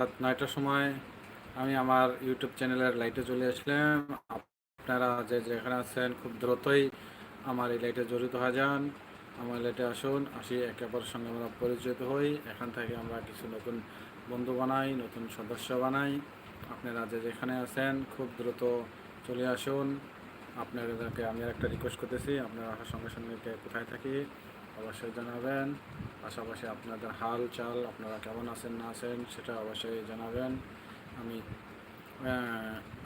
রাত নয়টার সময় আমি আমার ইউটিউব চ্যানেলের লাইটে চলে আসলাম। আপনারা যে যেখানে আছেন খুব দ্রুতই আমার এই লাইটে জড়িত হয়ে যান। আমার লাইটে আসুন, আসি একে অপরের সঙ্গে আমরা পরিচিত হই। এখান থেকে আমরা কিছু নতুন বন্ধু বানাই, নতুন সদস্য বানাই। আপনারা যে যেখানে আছেন খুব দ্রুত চলে আসুন। আপনাদেরকে আমি একটা রিকোয়েস্ট করতেছি, আপনারা আসার সঙ্গে সঙ্গে কোথায় থাকি? অবশ্যই জানাবেন। পাশাপাশি আপনাদের হাল চাল, আপনারা কেমন আছেন, না আছেন, সেটা অবশ্যই জানাবেন। আমি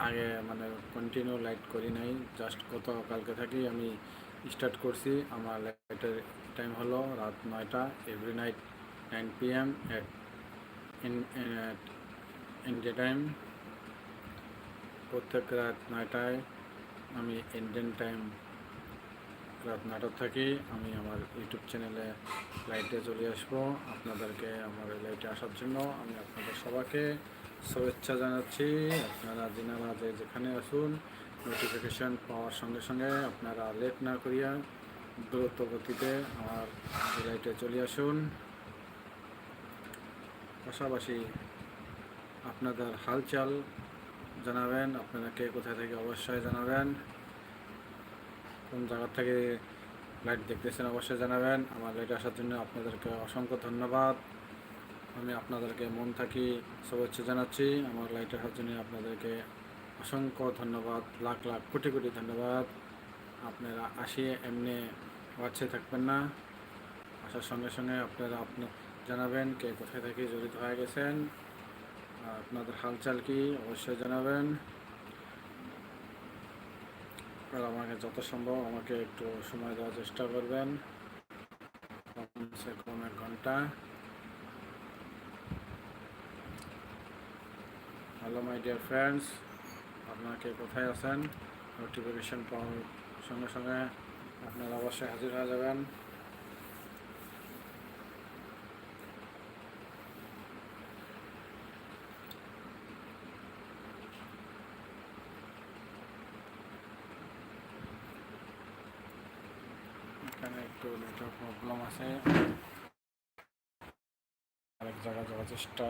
আগে মানে কন্টিনিউ লাইট করি নাই জাস্ট গত কালকে থাকি আমি স্টার্ট করছি। আমার লাইটের টাইম হলো রাত নয়টা every night nine PM at in India India time প্রত্যেক রাত নয়টায় আমি ইন্ডিয়ান টাইম রাত নাটক থাকি, আমি আমার ইউটিউব চ্যানেলে লাইটে চলে আসব। আপনাদেরকে আমার লাইটে আসার জন্য আমি আপনাদের সবাইকে শুভেচ্ছা জানাচ্ছি। আপনারা যিনারা যে যেখানে আসুন নোটিফিকেশান পাওয়ার সঙ্গে সঙ্গে আপনারা লেট না করিয়া দ্রুত গতিতে আমার লাইটে চলে আসুন। পাশাপাশি আপনাদের হালচাল জানাবেন, আপনারা কে কোথায় থেকে অবশ্যই জানাবেন। কোন জায়গা থেকে লাইট দেখতেছেন অবশ্যই জানাবেন। আমার লাইট আসার জন্য আপনাদেরকে অসংখ্য ধন্যবাদ। আমি আপনাদেরকে মন থাকি, শুভেচ্ছা জানাচ্ছি। আমার লাইট আসার জন্য আপনাদেরকে অসংখ্য ধন্যবাদ। লাখ লাখ, কোটি কোটি ধন্যবাদ। আপনারা আসিয়ে এমনি বাচ্চা থাকবেন না। আসার সঙ্গে সঙ্গে আপনারা আপনি জানাবেন কে কোথায় থেকে জড়িত হয়ে গেছেন। আপনাদের হালচাল কি? অবশ্যই জানাবেন। আর আমাকে যত সম্ভব আমাকে একটু সময় দেওয়ার চেষ্টা করবেন। কমসে কম এক ঘণ্টা। হ্যালো মাই ডিয়ার ফ্রেন্ডস আপনাকে কোথায় আছেন? নোটিফিকেশন পাওয়ার সঙ্গে সঙ্গে আপনারা অবশ্যই হাজির হয়ে যাবেন। এখানে একটু নেটওয়ার্ক প্রবলেম আছে। আরেক জায়গায় যাওয়ার চেষ্টা।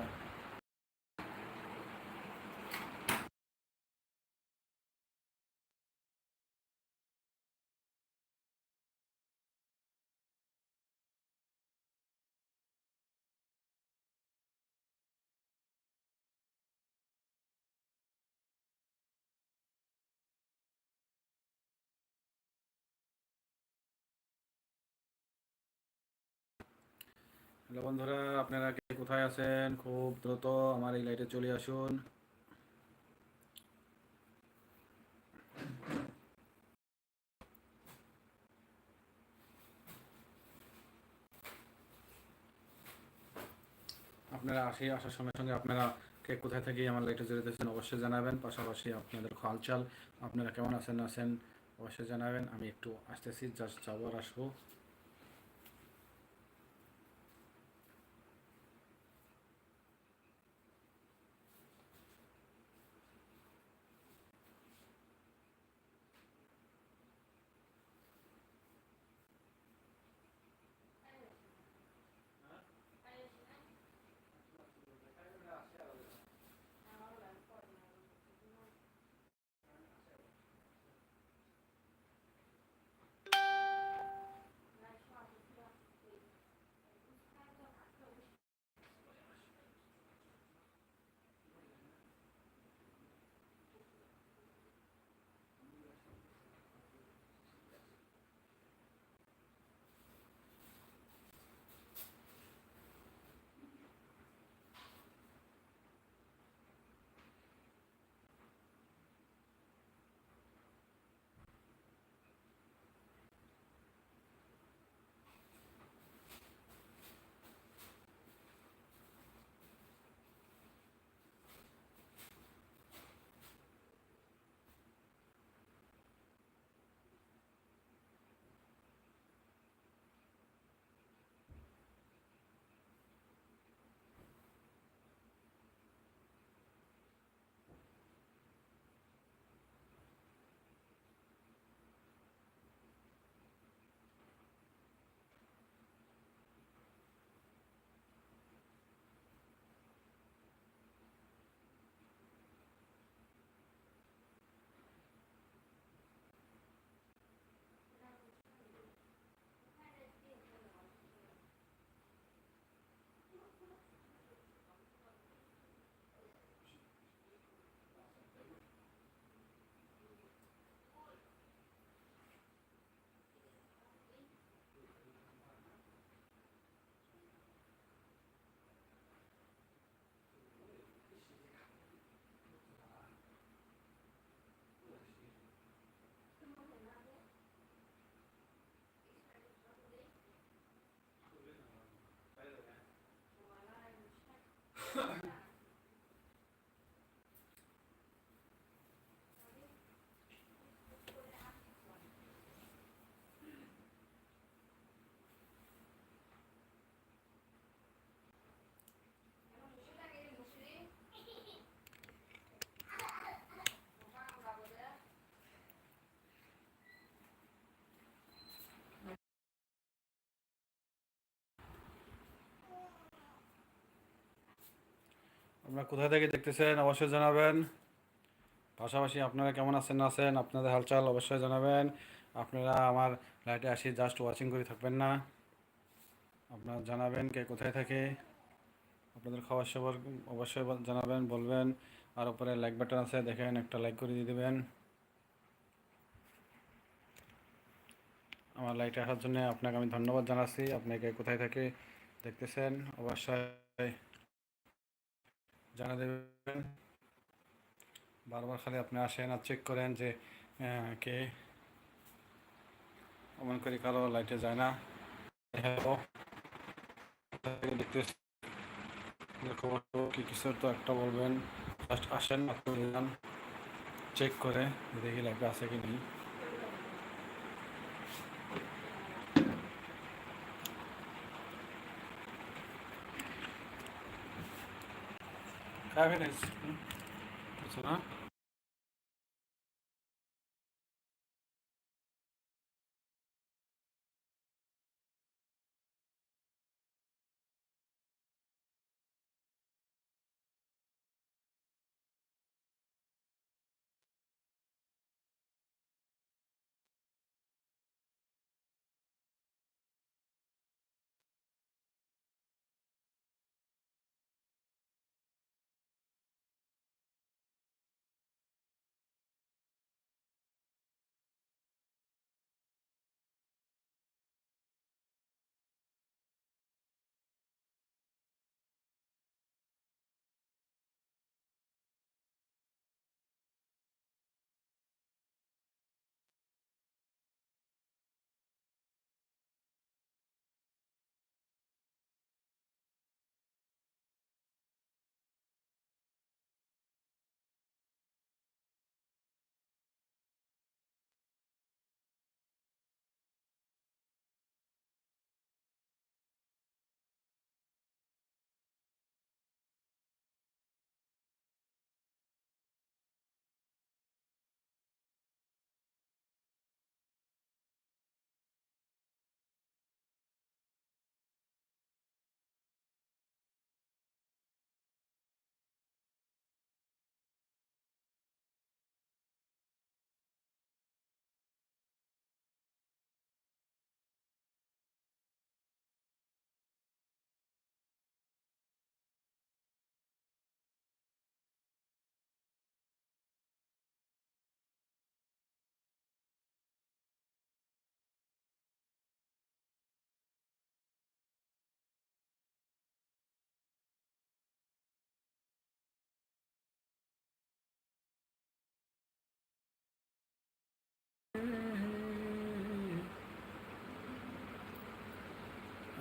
হ্যালো বন্ধুরা, আপনারা কে কোথায় আছেন? খুব দ্রুত আমার এই লাইটে চলে আসুন। আপনারা আসি আসার সঙ্গে সঙ্গে আপনারা কে কোথায় থেকে আমার লাইটে জড়িতেছেন অবশ্যই জানাবেন। পাশাপাশি আপনাদের হালচাল, আপনারা কেমন আছেন আছেন, অবশ্যই জানাবেন। আমি একটু আসতেছি, জাস্ট যাব আর আসব। আপনারা কোথা থেকে দেখতেছেন, অবশ্যই জানাবেন। পাশাপাশি আপনারা কেমন আছেন, না আছেন, আপনাদের হালচাল অবশ্যই জানাবেন। আপনারা আমার লাইটে আসি জাস্ট ওয়াচিং করে, থাকবেন না। আপনারা জানাবেন কে কোথায় থাকে। আপনাদের খাবার সবার অবশ্যই জানাবেন, বলবেন। আর উপরে লাইক বাটন আছে, দেখেন, একটা লাইক করে দিয়ে দেবেন। আমার লাইটে আসার জন্য আপনাকে আমি ধন্যবাদ জানাচ্ছি। আপনাকে কোথায় থেকে, দেখতেছেন, অবশ্যই। জানা দেবেন। বারবার খালি আপনি আসেন আর চেক করেন যে কে? অমন করে কারও লাইটে যায় না। কি কিছু তো একটা বলবেন? জাস্ট আসেন চেক করে দেখি লাইটে আছে কি নেই। Kahve de sıktım. Mesela.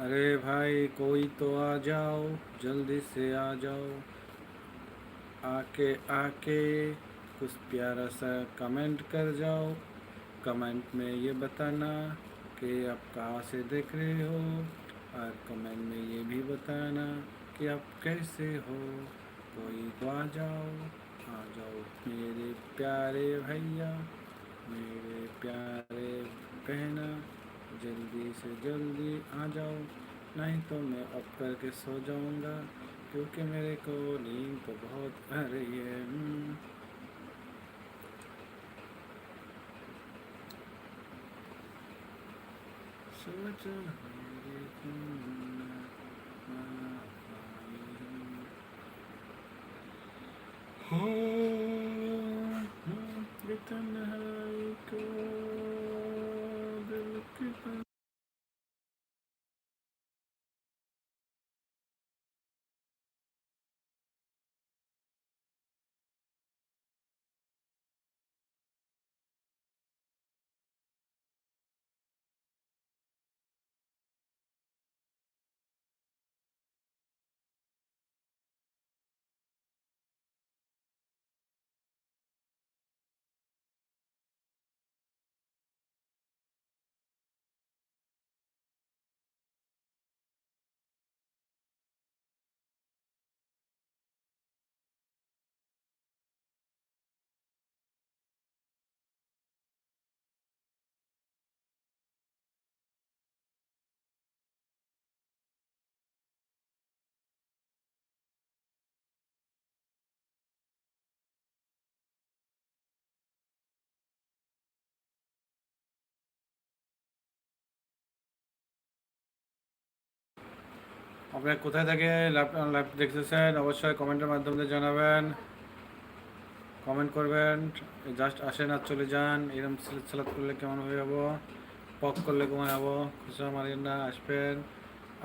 अरे भाई, कोई तो आ जाओ, जल्दी से आ जाओ। आके आके, कुछ प्यारा सा कमेंट कर जाओ। कमेंट में ये बताना कि आप कहाँ से देख रहे हो और कमेंट में ये भी बताना कि आप कैसे हो। कोई तो आ जाओ आ जाओ मेरे प्यारे भैया, मेरे प्यारे बहना। जल्दी से जल्दी आ जाओ, नहीं तो मैं अब करके सो जाऊँगा, क्योंकि मेरे को नींद तो बहुत आ रही है। हो আপনারা কোথায় থেকে লাইভ দেখতেছেন? অবশ্যই কমেন্টের মাধ্যমে জানাবেন। কমেন্ট করবেন। জাস্ট আসেন আর চলে যান। এরকম সালাদ করলে কেমন হয়ে যাব? পক করলে কেমন যাব? খুচরা মারিয়েন না, আসবেন।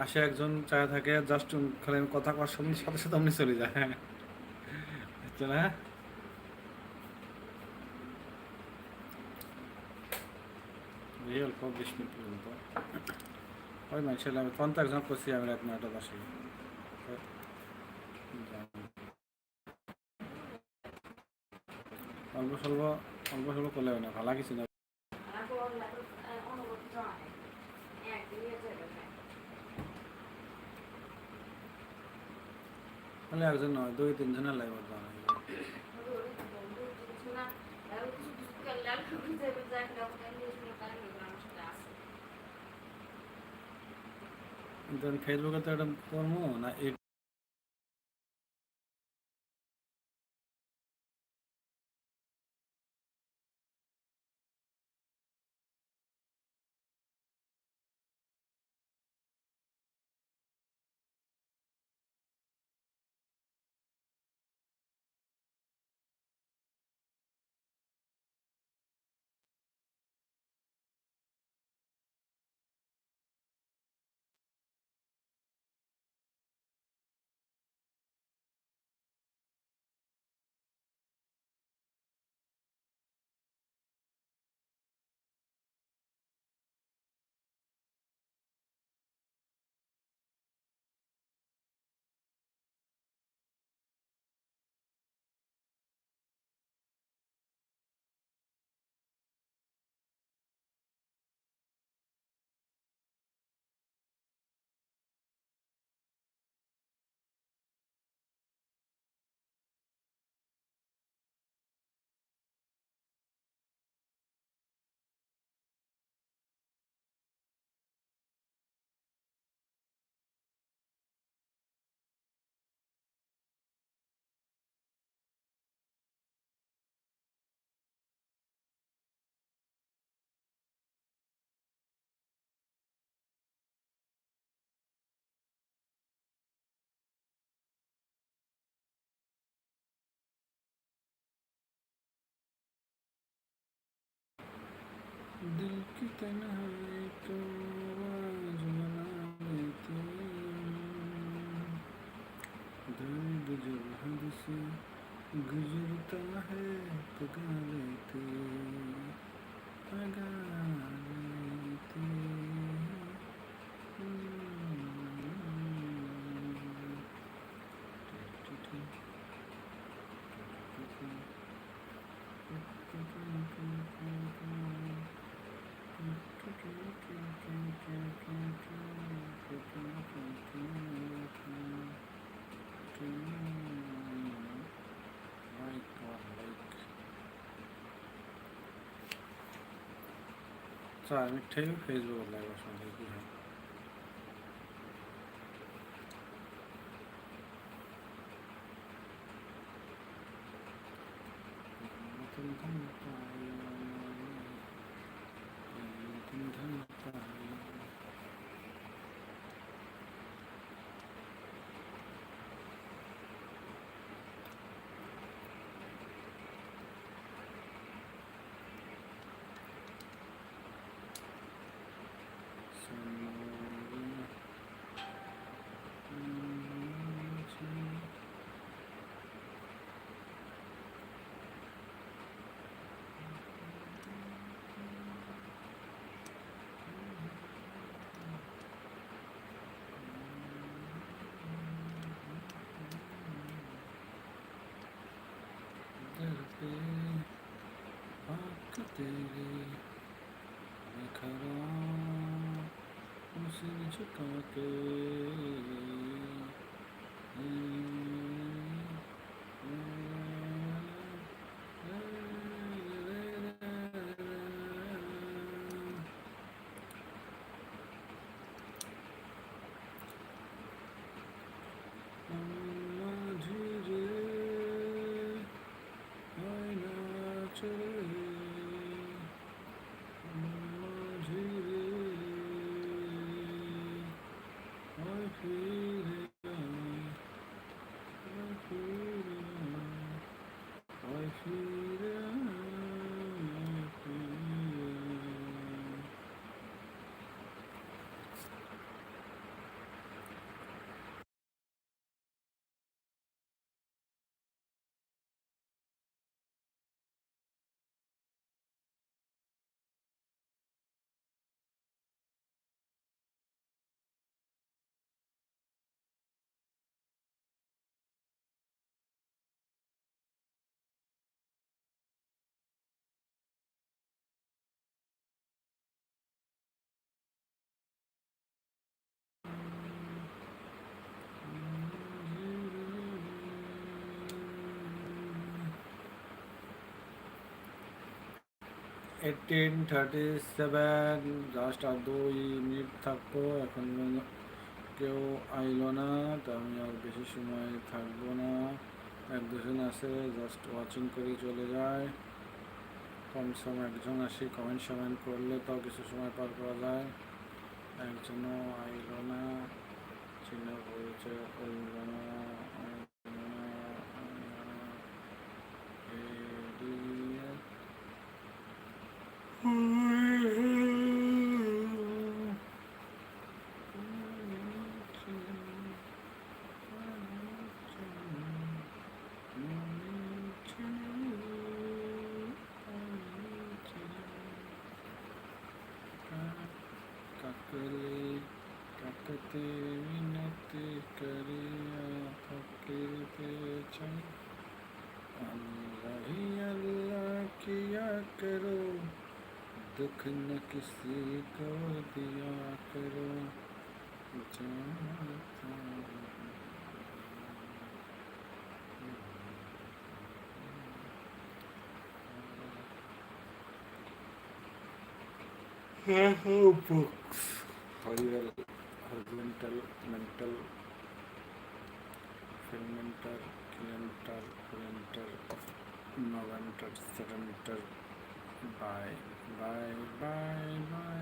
আসে একজন চায় থাকে, জাস্ট খালি কথা কওয়ার সঙ্গে সাথে সাথে আপনি চলে যায় না এই অল্প বিশ মিনিট পর্যন্ত। ওই মানুষের আমি তো একজন করছি, আমি রাত নয়টা দশে অল্প স্বল্প অল্প স্বল্প করলে না, ভালো কিছু না। তাহলে একজন নয়, দুই তিনজনের লাইভ বানাই আমি ফেসবুকে তো এটা করব না दिल की तन्हाई को आज मना लेती दर्द जब हद से गुजरता है लेते लेती আচ্ছা আমি ঠিক ফেসবুক লাইভ আসলে तेरे मैं खड़ा उसे झुका के এইটিন থার্টি সেভেন জাস্ট আর দুই মিনিট থাকব, এখন কেউ আইলো না, তো আমি আর বেশি সময় থাকব না। এক দুজন আসে জাস্ট ওয়াচিং করে চলে যায়। কম সময় একজন আসি কমেন্ট সমেন্ট করলে তো কিছু সময় পার করা যায়। একজনও আইলো না, চিহ্ন পরিচয় না कपते अल्लाह ही अल्लाह किया करो दुख न किसी को दिया करो। जानता books. हॉरिवेल हर्बेंटल मेंटल फिलमेंटर किलेंटर कुलेंटर नोवेंटर सेडेंटर बाय बाय बाय बाय